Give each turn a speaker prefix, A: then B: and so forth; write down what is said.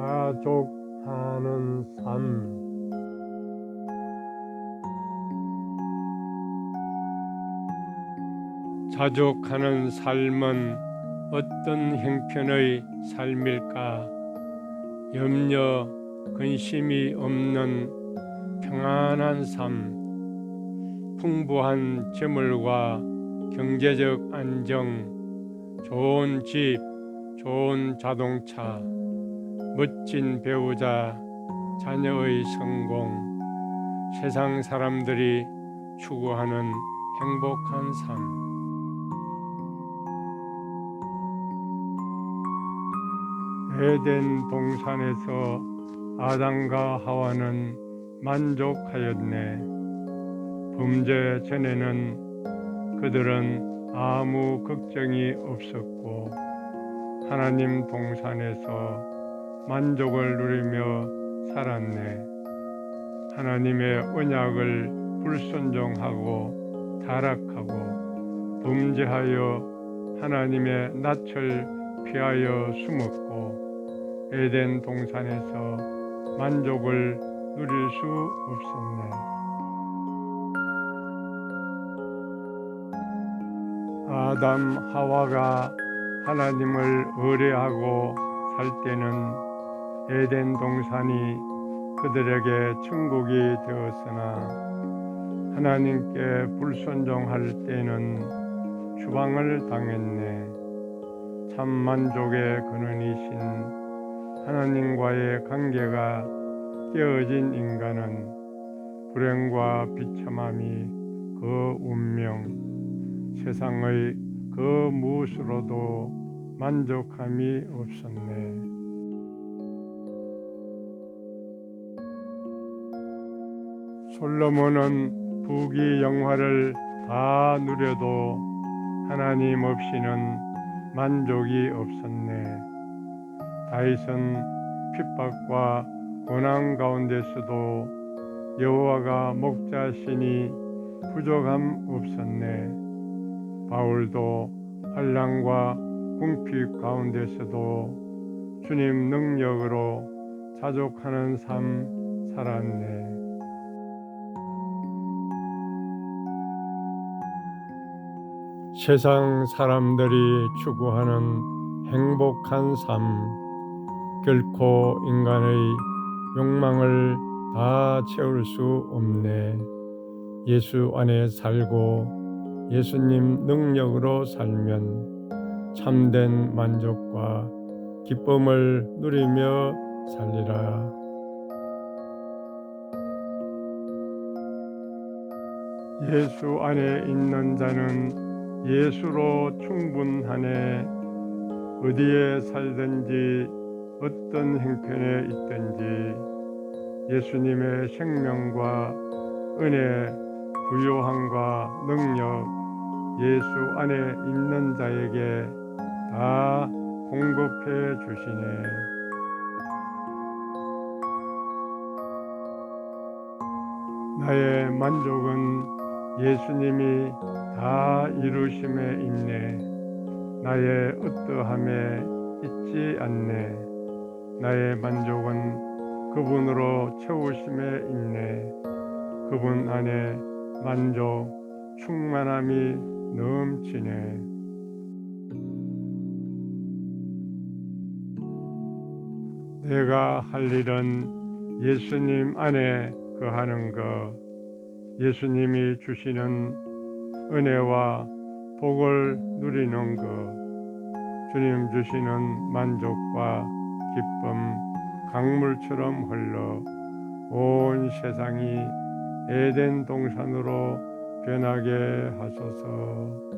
A: 가족하는 삶. 자족하는 삶은 어떤 형편의 삶일까? 염려, 근심이 없는 평안한 삶, 풍부한 재물과 경제적 안정, 좋은 집, 좋은 자동차, 멋진 배우자, 자녀의 성공, 세상 사람들이 추구하는 행복한 삶. 에덴 동산에서 아담과 하와는 만족하였네. 범죄 전에는 그들은 아무 걱정이 없었고 하나님 동산에서 만족을 누리며 살았네. 하나님의 언약을 불순종하고 타락하고 범죄하여 하나님의 낯을 피하여 숨었고 에덴 동산에서 만족을 누릴 수 없었네. 아담 하와가 하나님을 의뢰하고 살 때는 에덴 동산이 그들에게 천국이 되었으나 하나님께 불순종할 때는 추방을 당했네. 참 만족의 근원이신 하나님과의 관계가 깨어진 인간은 불행과 비참함이 그 운명, 세상의 그 무엇으로도 만족함이 없었네. 솔로몬은 부귀 영화를 다 누려도 하나님 없이는 만족이 없었네. 다윗은 핍박과 고난 가운데서도 여호와가 목자시니 부족함 없었네. 바울도 환란과 궁핍 가운데서도 주님 능력으로 자족하는 삶 살았네. 세상 사람들이 추구하는 행복한 삶, 결코 인간의 욕망을 다 채울 수 없네. 예수 안에 살고 예수님 능력으로 살면 참된 만족과 기쁨을 누리며 살리라. 예수 안에 있는 자는 예수로 충분하네 어디에 살든지 어떤 형편에 있든지 예수님의 생명과 은혜, 부요함과 능력 예수 안에 있는 자에게 다 공급해 주시네. 나의 만족은 예수님이 다 이루심에 있네. 나의 어떠함에 있지 않네. 나의 만족은 그분으로 채우심에 있네. 그분 안에 만족, 충만함이 넘치네. 내가 할 일은 예수님 안에 거하는 것, 예수님이 주시는 은혜와 복을 누리는 것, 주님 주시는 만족과 기쁨, 강물처럼 흘러 온 세상이 에덴 동산으로 변하게 하소서.